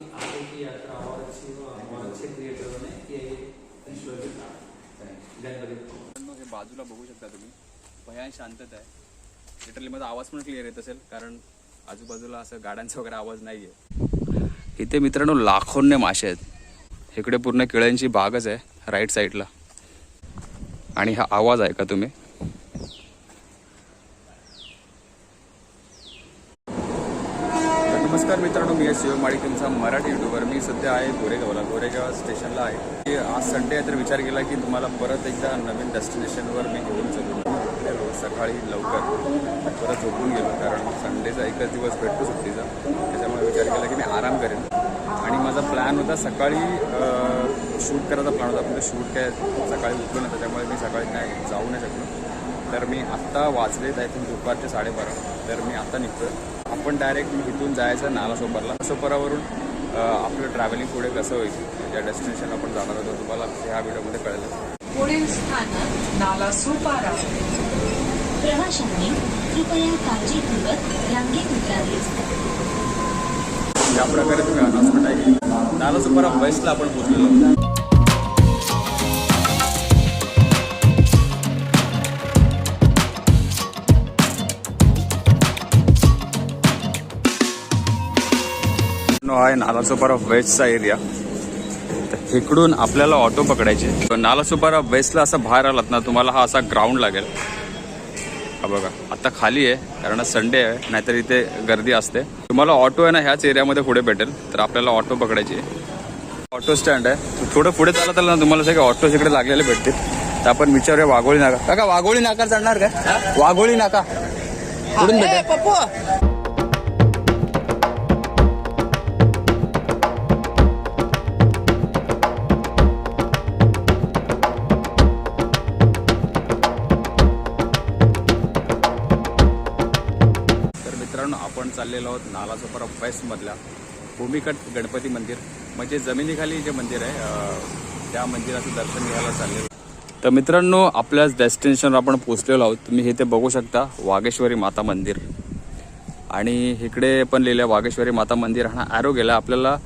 यात्रा और अच्छी हो और अच्छे क्रिएटरों ने ये हे बाजूला बघू शकता तुम्ही. भयान शांतता आहे. लिटरली माझा आवाज पण क्लिअर येत असेल कारण आजूबाजूला असं गाड्यांचा वगैरे आवाज नाही आहे इथे मित्रांनो लाखोंने मासे आहेत. इकडे पूर्ण केळ्यांची बागच आहे राईट साईडला आणि हा आवाज आहे का तुम्ही तर नमस्कार मित्रांनो मी आहे शिवमाळी तुमचा मराठी युट्यूबर मी सध्या आहे गोरेगावला. गोरेगाव स्टेशनला आहे. की आज संडे आहे तर विचार केला की तुम्हाला परत एकदा नवीन डेस्टिनेशनवर मी घेऊन चलो. सकाळी लवकर. परत झोपून गेलो कारण संडेचा एकच दिवस भेटतो सुट्टीचा. त्याच्यामुळे विचार केला की मी आराम करेन. आणि माझा प्लॅन होता सकाळी शूट करायचा प्लॅन होता. पण शूट काय सकाळी उठलो ना त्याच्यामुळे मी सकाळी काय जाऊ नाही शकलो. तर मी आत्ता वाचलेत आय थिंक दुपारचे साडेबारा. तर मी आत्ता निघतोय. आपण डायरेक्ट इथून जायचं नालासोपारला नालासोपारावरून अ, आपलं ट्रॅव्हलिंग पुढे कसं होईल? ज्या डेस्टिनेशन आपण जाणार होतो तुम्हाला ह्या व्हिडिओमध्ये कळेल पुढील स्थानक नाला सुपारा प्रवाशांनी कृपया काळजीपूर्वक रांगेत उतरावे. ज्या प्रकारे तुम्ही अनाउन्समेंट ऐकली नालासोपारा वेस्टला आपण पोहोचलेलो. आहे नालासोपारा वेस्टचा एरिया तर इकडून आपल्याला ऑटो पकडायचे. नालासोपारा वेस्टला असं बाहेर आलात ना तुम्हाला हा असा ग्राउंड लागेल. हा बघा आता खाली आहे कारण संडे आहे नाहीतर इथे गर्दी असते. तुम्हाला ऑटो आहे ना ह्याच एरियामध्ये पुढे भेटेल. तर आपल्याला ऑटो पकडायची ऑटो स्टँड आहे. थोडं पुढे चालत आलं ना तुम्हाला सगळे ऑटो इकडे लागलेले भेटतील. तर आपण विचारूया वाघोळी नाका. काका वाघोळी नाका चढणार का वाघोळी नाका. कुठून भेटेल. आहोत नालासोपारा वेस्टमधल्या भूमिकट गणपती मंदिर. म्हणजे जमिनीखाली जे मंदिर आहे त्या मंदिराचं दर्शन घ्यायला चाललेलं तर मित्रांनो आपल्याच डेस्टिनेशनवर आपण पोहोचलेलो आहोत. तुम्ही इथे बघू शकता वागेश्वरी माता मंदिर. आणि इकडे पण लिहिलं वागेश्वरी माता मंदिर. हा ॲरो गेला आपल्याला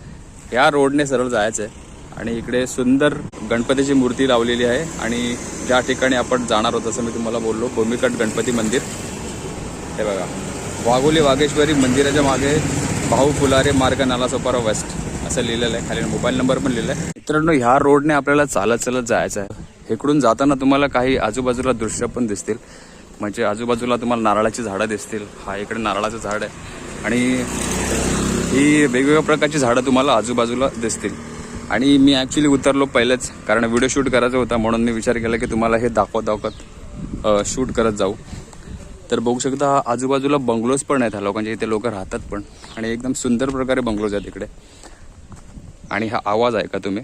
ह्या रोडने सरळ जायचं आहे आणि इकडे सुंदर गणपतीची मूर्ती लावलेली आहे. आणि ज्या ठिकाणी आपण जाणार आहोत असं मी तुम्हाला बोललो भूमिकट गणपती मंदिर. हे बघा. वाघोली वाघेश्वरी मंदिराच्या मागे भाऊ फुलारे मार्ग नालासोपारा वेस्ट असं लिहिलेलं आहे. खाली मोबाईल नंबर पण लिहिलं आहे. मित्रांनो ह्या रोडने आपल्याला चालत चालत जायचं आहे. इकडून जाताना तुम्हाला काही आजूबाजूला दृश्य पण दिसतील. म्हणजे आजूबाजूला तुम्हाला नारळाची झाडं दिसतील. हा इकडे नारळाचं झाड आहे. आणि ही वेगवेगळ्या प्रकारची झाडं तुम्हाला आजूबाजूला दिसतील. आणि मी ॲक्च्युली उतरलो पहिलेच कारण व्हिडिओ शूट करायचा होता म्हणून मी विचार केला की तुम्हाला हे दाखवत दाखवत शूट करत जाऊ. तर बघू शकता आजूबाजूला बंगलोज पण आहेत ह्या लोकांचे इथे लोक राहतात पण. आणि एकदम सुंदर प्रकारे बंगलोज आहेत इकडे. आणि हा आवाज आहे का तुम्ही?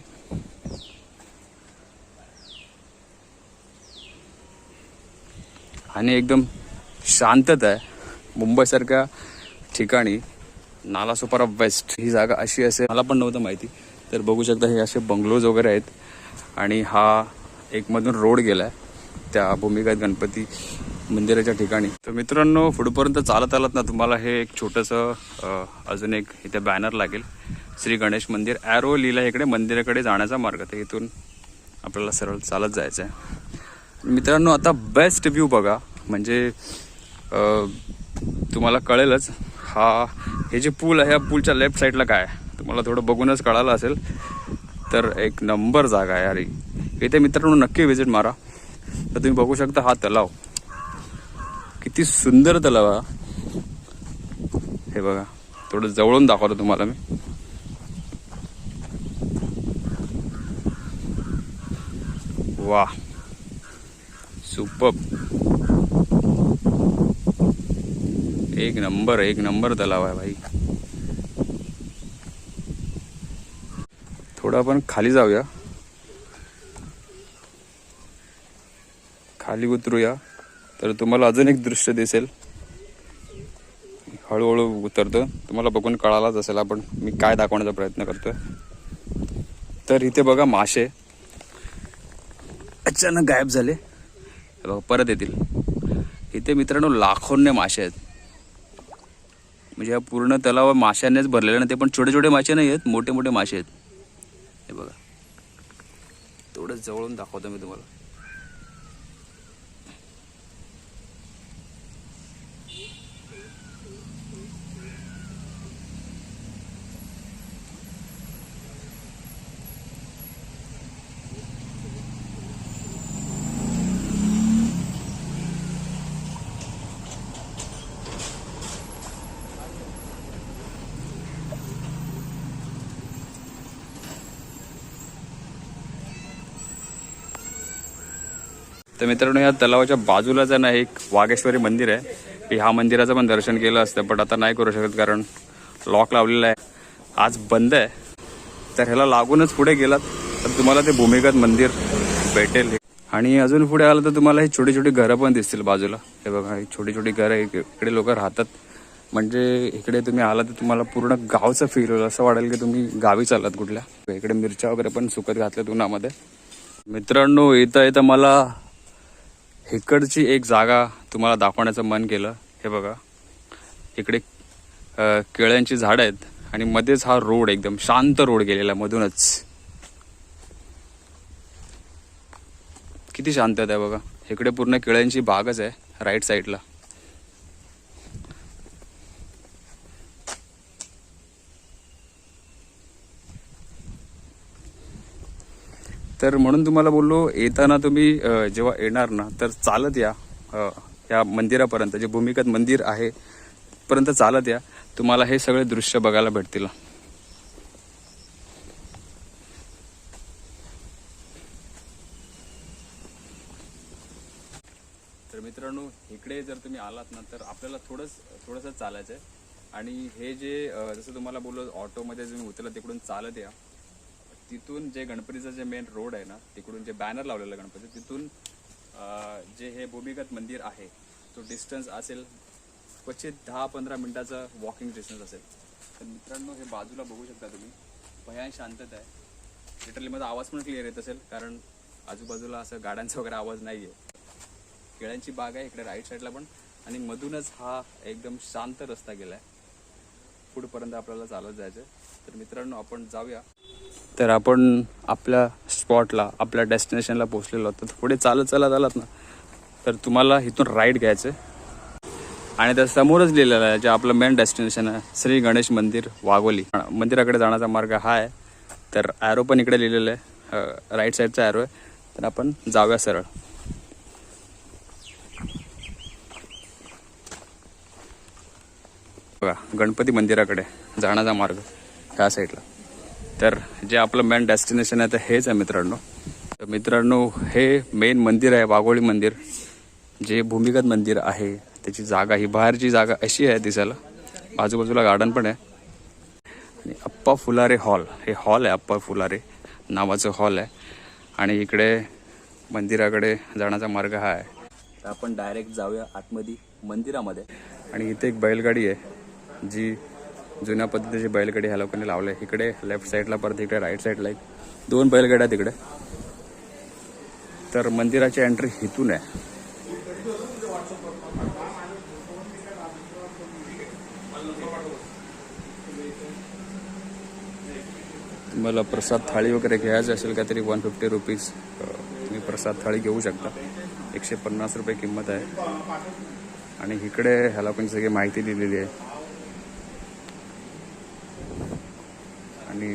आणि एकदम शांतता आहे. मुंबईसारख्या ठिकाणी नालासोपारा वेस्ट ही जागा अशी असेल मला पण नव्हतं माहिती. तर बघू शकता हे असे बंगलोज वगैरे आहेत. आणि हा एकमधून रोड गेला आहे त्या भूमिगत गणपती मंदिराच्या ठिकाणी. तर मित्रांनो पुढपर्यंत चालत आलात ना तुम्हाला हे एक छोटंसं अजून एक इथे बॅनर लागेल. श्री गणेश मंदिर ॲरो लिहिला इकडे मंदिराकडे जाण्याचा मार्ग. तर इथून आपल्याला सरळ चालत जायचं आहे मित्रांनो आता बेस्ट व्ह्यू बघा. म्हणजे तुम्हाला कळेलच हा हे जे पूल आहे या पूलच्या लेफ्ट साईडला काय आहे? तुम्हाला थोडं बघूनच कळालं असेल. तर एक नंबर जागा आहे अरे. इथे मित्रांनो नक्की व्हिजिट मारा. तर तुम्ही बघू शकता हा तलाव. किती सुंदर तलाव हा. हे बघा थोडं जवळून दाखवतो तुम्हाला मी. वा सुपर एक नंबर एक नंबर तलाव आहे भाई. थोडं आपण खाली जाऊया. खाली उतरूया. तर तुम्हाला अजून एक दृश्य दिसेल. हळूहळू उतरतो. तुम्हाला बघून कळालाच असेल आपण मी काय दाखवण्याचा प्रयत्न करतोय. तर इथे बघा मासे. अचानक गायब झाले. हे बघा परत येतील. इथे मित्रांनो लाखोंने मासे आहेत. म्हणजे हा पूर्ण तलाव माशांनीच भरलेला ना ते पण छोटे छोटे मासे नाही आहेत मोठे मोठे मासे आहेत. हे बघा. थोडं जवळून दाखवतो मी तुम्हाला. तर मित्रांनो या तलावाच्या बाजूलाच आहे ना एक वाघेश्वरी मंदिर आहे ह्या मंदिराचं पण दर्शन केलं असतं पण आता नाही करू शकत कारण लॉक लावलेलं आहे. आज बंद आहे. तर ह्याला लागूनच पुढे गेलात तर तुम्हाला ते भूमिगत मंदिर भेटेल. आणि अजून पुढे आलं तर तुम्हाला हे छोटी छोटी घरं पण दिसतील बाजूला. हे बघा ही छोटी छोटी घरं इकडे लोक राहतात. म्हणजे इकडे तुम्ही आला तर तुम्हाला पूर्ण गावचं फील होईल असं वाटेल की तुम्ही गावी आलात कुठल्या. इकडे मिरच्या वगैरे पण सुकत घातल्यात उन्हामध्ये. मित्रांनो इथं इथं मला इकडची एक जागा तुम्हाला दाखवण्याचं मन केलं हे बघा. इकडे केळ्यांची झाडं आहेत आणि मध्येच हा रोड एकदम शांत रोड गेलेला मधूनच. किती शांत आहे बघा. इकडे पूर्ण केळ्यांची बागच आहे राईट साईडला तर म्हणून तुम्हाला बोललो येताना तुम्ही जेव्हा येणार ना तर चालत या. या मंदिरापर्यंत जे भूमिगत मंदिर आहे पर्यंत चालत या. तुम्हाला हे सगळे दृश्य बघायला भेटतील. तर मित्रांनो इकडे जर तुम्ही आलात ना तर आपल्याला थोडंच थोडंसं चालायचं आहे आणि हे जे जसं तुम्हाला बोललो ऑटोमध्ये तुम्ही उतरला तिकडून चालत या. तिथून जे गणपतीचं जे मेन रोड आहे ना तिकडून जे बॅनर लावलेलं गणपती तिथून जे हे भूमिगत मंदिर आहे तो डिस्टन्स असेल क्वचित दहा पंधरा मिनिटाचं वॉकिंग डिस्टन्स असेल. तर मित्रांनो हे बाजूला बघू शकता तुम्ही. भयान शांतता आहे. लिटरली माझा आवाज पण क्लिअर येत असेल कारण आजूबाजूला असं गाड्यांचा वगैरे आवाज नाही आहे केळ्यांची बाग आहे इकडे राईट साईडला पण. आणि मधूनच हा एकदम शांत रस्ता गेला आहे पुढपर्यंत आपल्याला चालत जायचं तर मित्रांनो आपण जाऊया. तर आपण आपल्या स्पॉटला आपल्या डेस्टिनेशनला पोहोचलेलो आहोत. तर पुढे चालत चालत आलात ना तर तुम्हाला इथून राईट घ्यायचं आहे आणि त्या समोरच लिहिलेलं आहे जे आपलं मेन डेस्टिनेशन आहे श्री गणेश मंदिर वाघोली. मंदिराकडे जाण्याचा मार्ग हा आहे. तर ॲरो पण इकडे लिहिलेलं आहे. राईट साईडचा ॲरो आहे. तर आपण जाऊया सरळ. बघा गणपती मंदिराकडे जाण्याचा मार्ग ह्या साईडला तर जे आपलं मेन डेस्टिनेशन आहे तर हेच आहे मित्रांनो. तर मित्रांनो हे मेन मंदिर आहे वाघोळी मंदिर. जे भूमिगत मंदिर आहे त्याची जागा ही बाहेरची जागा अशी आहे दिसायला. आजूबाजूला गार्डन पण आहे. आणि अप्पा फुलारे हॉल हे हॉल आहे अप्पा फुलारे. नावाचं हॉल आहे. आणि इकडे मंदिराकडे जाण्याचा मार्ग हा आहे. तर आपण डायरेक्ट जाऊया आतमध्ये मंदिरामध्ये. आणि इथे एक बैलगाडी आहे जी जुन्या पद्धतीचे बैलगाडी ह्या लोकांनी लावले. इकडे लेफ्ट साईडला परत इकडे राईट साईडला एक दोन बैलगाड्या तिकडे. तर मंदिराची एंट्री इथून आहे. तुम्हाला प्रसाद थाळी वगैरे घ्यायचं असेल काहीतरी वन फिफ्टी रुपीज तुम्ही प्रसाद थाळी घेऊ शकता. एकशे पन्नास रुपये किंमत आहे. आणि इकडे ह्या लोकांची सगळी माहिती दिलेली आहे.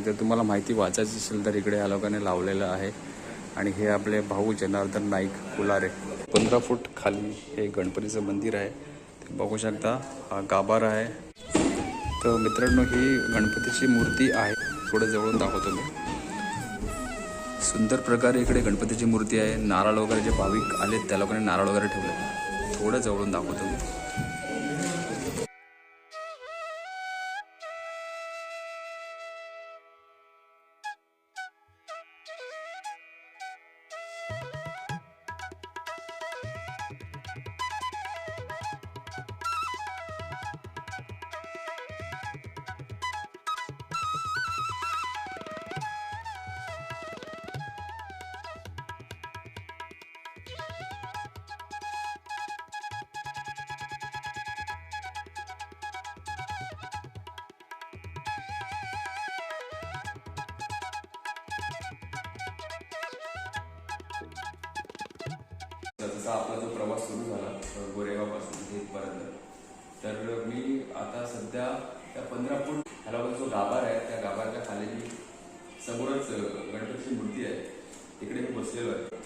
आणि जर तुम्हाला माहिती वाचायची असेल तर इकडे या लोकांनी लावलेलं आहे. आणि हे आपले भाऊ जनार्दन नाईक कुलारे. पंधरा फूट खाली हे गणपतीचं मंदिर आहे. ते बघू शकता हा गाभारा आहे. तर मित्रांनो ही गणपतीची मूर्ती आहे. थोडं जवळून दाखवतो मी. सुंदर प्रकारे इकडे गणपतीची मूर्ती आहे. नारळ वगैरे जे भाविक आले त्या लोकांनी नारळ वगैरे ठेवले थोडं जवळून दाखवतो मी. जसा आपला जो प्रवास सुरू झाला गोरेगावपासून इथपर्यंत तर मी आता सध्या त्या पंधरा फूट ह्याला जो गाभार आहे त्या गाभारच्या खाली मी समोरच गणपतीची मूर्ती आहे. तिकडे मी बसलेलो आहे.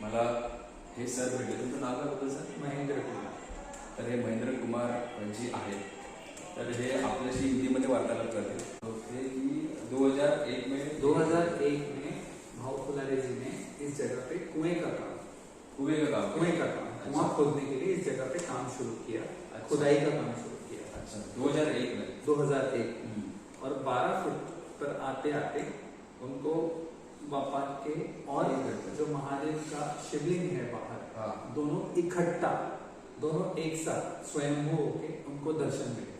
मला हे सर भेटले. तुमचं नाव काय होतं सर? महेंद्र कुमार. तर हे महेंद्र कुमार जी आहेत तर हे आपल्याशी हिंदीमध्ये वार्तालाप करतील. ते की दो हजार एक में 2001 में भाव फुलारे जी ने इस जगह पे कुएं का काम कुएँ का काम कुएँ का काम कुआँ खोदने के लिए इस जगह पे काम शुरू किया खुदाई का काम शुरू किया। अच्छा दो हज़ार एक में। 2001 और 12 फुट पर आते आते उनको बापा के और जो महादेव का शिवलिंग है बाहर हाँ। दोनों इकट्ठा दोनों एक साथ स्वयं होके उनको दर्शन मिले।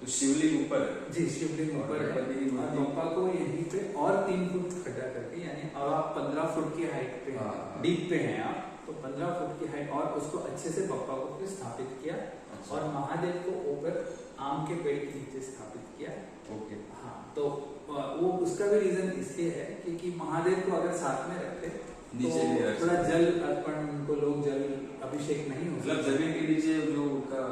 तो शिवलिंग ऊपर जी शिवलिंग ऊपर है। और को यहीं पे और तीन फुट खड्डा करके यानी अब आप पंद्रह फुट की हाइट पे हाँ, हैं हाँ। डीप पे हैं आप तो पंद्रह फुट की हाइट और उसको अच्छे से बापा को फिर स्थापित किया अच्छा। और महादेव को ऊपर आम के पेड़ के नीचे स्थापित किया। ओके। हाँ तो वो उसका भी रीजन इसलिए है क्योंकि महादेव को अगर साथ में रखते नीचे तो थोड़ा जल अर्पण उनको लोग जल अभिषेक नहीं हो मतलब ज़मीन के नीचे जो उनका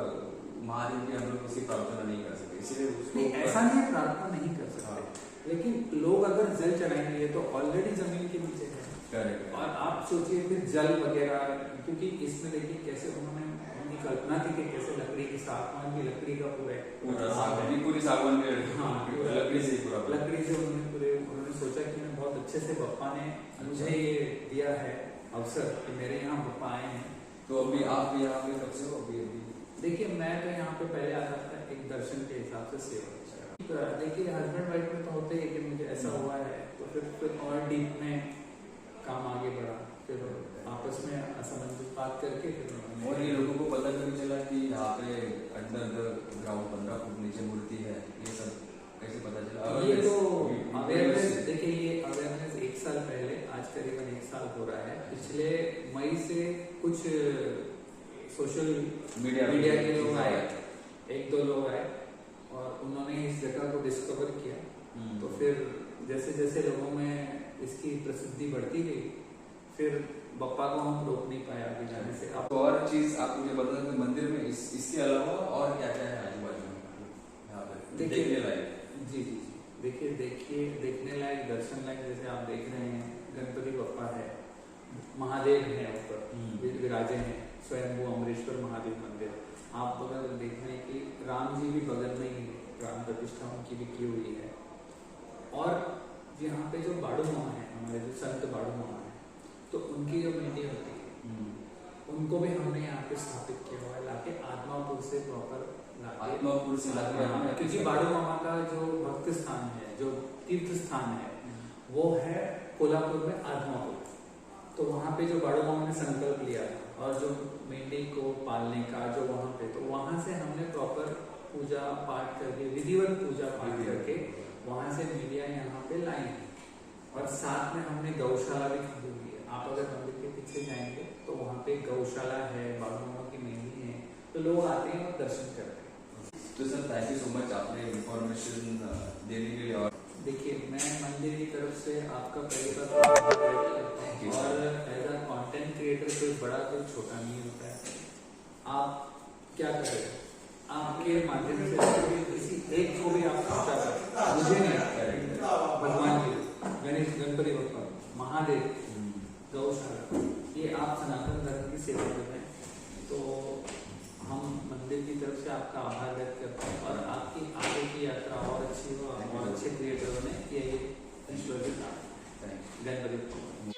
महादेव की हम लोग किसी प्रार्थना नहीं कर सकते इसलिए उसको ऐसा नहीं प्रार्थना नहीं कर सकते। हाँ। लेकिन लोग अगर जल चढ़ाएँगे तो ऑलरेडी ज़मीन के नीचे करेक्ट और आप सोचिए फिर जल वगैरह क्योंकि इसमें देखिए कैसे उन्होंने उनकी कल्पना थी कि कैसे लकड़ी की सागवान की लकड़ी का पूरा पूरा है। सागवान पूरी सागवान के हाँ लकड़ी से पूरा लकड़ी से उन्होंने पूरे उन्होंने सोचा कि मैं बहुत अच्छे से पप्पा ने मुझे ये दिया है अवसर कि मेरे यहाँ पप्पा आए हैं। तो अभी आप भी यहाँ पे कब से हो? अभी अभी। देखिए मैं तो यहाँ पे पहले आता था एक दर्शन के हिसाब से सेवा। तो देखिए हस्बैंड वाइफ में तो होते ही है कि मुझे ऐसा हुआ है तो फिर और डीप में काम आगे बढ़ा फिर आपस में असमंजस बात करके फिर और ये लोगों को पता नहीं चला कि यहाँ पे अंडर द ग्राउंड पंद्रह फुट नीचे मूर्ति है ये सब कैसे पता चला? ये तो अवेयरनेस देखिए ये अवेयरनेस एक साल पहले आज करीबन एक साल हो रहा है। पिछले मई से कुछ सोशल मीडिया मीडिया के लोग आए। एक दो लोग आए और उन्होंने इस जगह को डिस्कवर किया। हम्म। तो फिर जैसे जैसे लोगों में इसकी प्रसिद्धि बढ़ती गई। फिर बप्पा को हम रोक नहीं पाए आगे जाने से। अब तो और चीज़ आप मुझे बता दें मंदिर में इस, इसके अलावा और क्या क्या है आजू बाजू देखने लायक। जी जी जी। देखिए देखिए देखने लायक दर्शन लायक जैसे आप देख रहे हैं गणपति बप्पा है महादेव है ऊपर हम्म। वि- विराजे हैं स्वयंभू अमरेश्वर महादेव मंदिर। आप अगर देख रहे हैं कि राम जी भी बगल में ही है प्राण प्रतिष्ठा उनकी भी की हुई है। और यहाँ पे जो बाड़ू मामा है हमारे जो संत बाड़ू मामा है तो उनकी जो मेंढी होती है उनको भी हमने यहाँ पे स्थापित किया हुआ है लाके आत्मापुर से प्रॉपर आत्मापुर से लाके क्योंकि बाड़ू मामा का जो भक्त स्थान है जो तीर्थ स्थान है वो है कोल्हापुर में आत्मापुर। तो वहाँ पे जो बाड़ू मामा ने संकल्प लिया था और जो मेंढी को पालने का जो वहाँ पे तो वहाँ से हमने प्रॉपर पूजा पाठ करके विधिवत पूजा पाठ करके वहाँ से मीडिया यहाँ पे लाई है। और साथ में हमने गौशाला भी खरीदी है। आप अगर मंदिर के पीछे जाएँगे तो वहाँ पे गौशाला है बाबू की मेहंदी है तो लोग आते हैं और दर्शन करते हैं। तो sir thank you so much आपने इंफॉर्मेशन देने के लिए और देखिए मैं मंदिर की तरफ़ से आपका पहले बार sir. और एज अ कंटेंट क्रिएटर कोई बड़ा कोई छोटा नहीं होता है। आप क्या कर? हैं आपके माध्यम से किसी एक को भी आप पहुँचा सकते हैं। मुझे नहीं भगवान जी गणेश गणपति भगवान महादेव गौशाला ये आप सनातन धर्म की सेवा कर रहे हैं। तो हम मंदिर की तरफ़ से आपका आभार व्यक्त करते हैं और आपकी आगे की यात्रा और अच्छी हो। और अच्छे क्रिएटर बने ये ईश्वर की प्रार्थना गणपति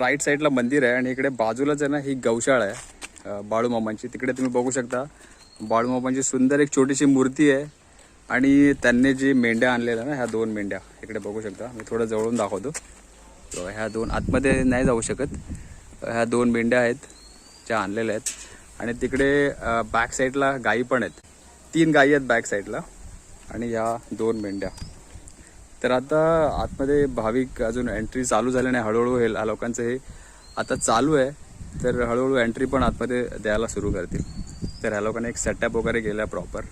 राईट साईडला मंदिर आहे आणि इकडे बाजूलाच आहे ना ही गौशाळा आहे. बाळूमामांची तिकडे तुम्ही बघू शकता. बाळूमामांची सुंदर एक छोटीशी मूर्ती आहे. आणि त्यांनी जी मेंढ्या आणलेल्या ना ह्या दोन मेंढ्या इकडे बघू शकता. मी थोडं जवळून दाखवतो. ह्या दोन आतमध्ये नाही जाऊ शकत. ह्या दोन मेंढ्या आहेत ज्या आणलेल्या आहेत. आणि तिकडे बॅक साईडला गायी पण आहेत. तीन गायी आहेत बॅक साईडला आणि ह्या दोन मेंढ्या. तर आता आतमध्ये भाविक अजून एंट्री चालू झाली नाही हळूहळू हे लोकांचं हे आता चालू आहे. तर हळूहळू एंट्री पण आतमध्ये द्यायला सुरू करतील. तर ह्या लोकांनी एक सेटअप वगैरे केला प्रॉपर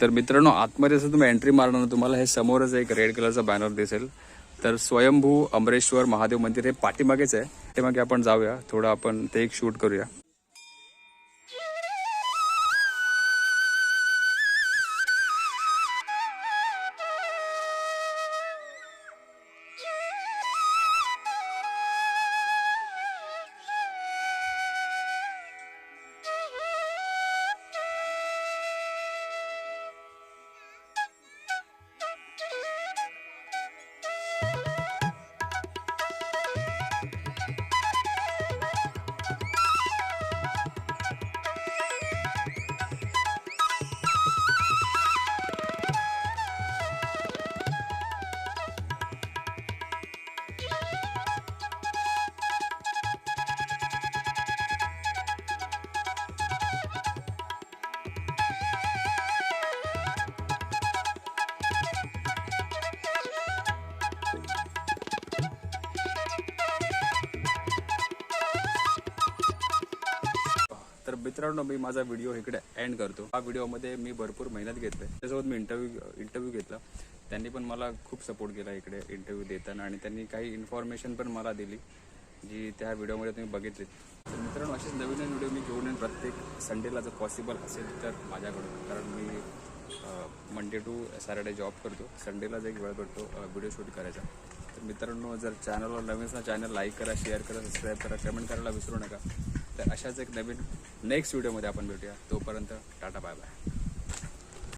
तर मित्रांनो आतमध्ये असं तुम्ही एंट्री मारणार तुम्हाला हे समोरच एक रेड कलरचा बॅनर दिसेल. तर स्वयंभू अमरेश्वर महादेव मंदिर हे पाठीमागेच आहे. ते मागे आपण जाऊया. थोडं आपण ते एक शूट करूया. मित्रांनो मी माझा व्हिडिओ इकडे एंड करतो. हा व्हिडिओमध्ये मी भरपूर मेहनत घेतली. त्याच्यासोबत मी इंटरव्ह्यू इंटरव्ह्यू घेतला. त्यांनी पण मला खूप सपोर्ट केला इकडे इंटरव्ह्यू देताना आणि त्यांनी काही इन्फॉर्मेशन पण मला दिली जी त्या व्हिडिओमध्ये तुम्ही बघितली तर मित्रांनो असेच नवीन नवीन व्हिडिओ मी घेऊन येईन. प्रत्येक संडेला जर पॉसिबल असेल तर माझ्याकडून. कारण मी मंडे टू सॅटर्डे जॉब करतो. संडेलाच एक वेळ भेटतो व्हिडिओ शूट करायचा. तर मित्रांनो जर चॅनलवर नवीन चॅनल लाईक करा शेअर करा सबस्क्राईब करा कमेंट करायला विसरू नका. तर अशाच एक नवीन नेक्स्ट व्हिडिओमध्ये आपण भेटूया. तोपर्यंत टाटा बाय बाय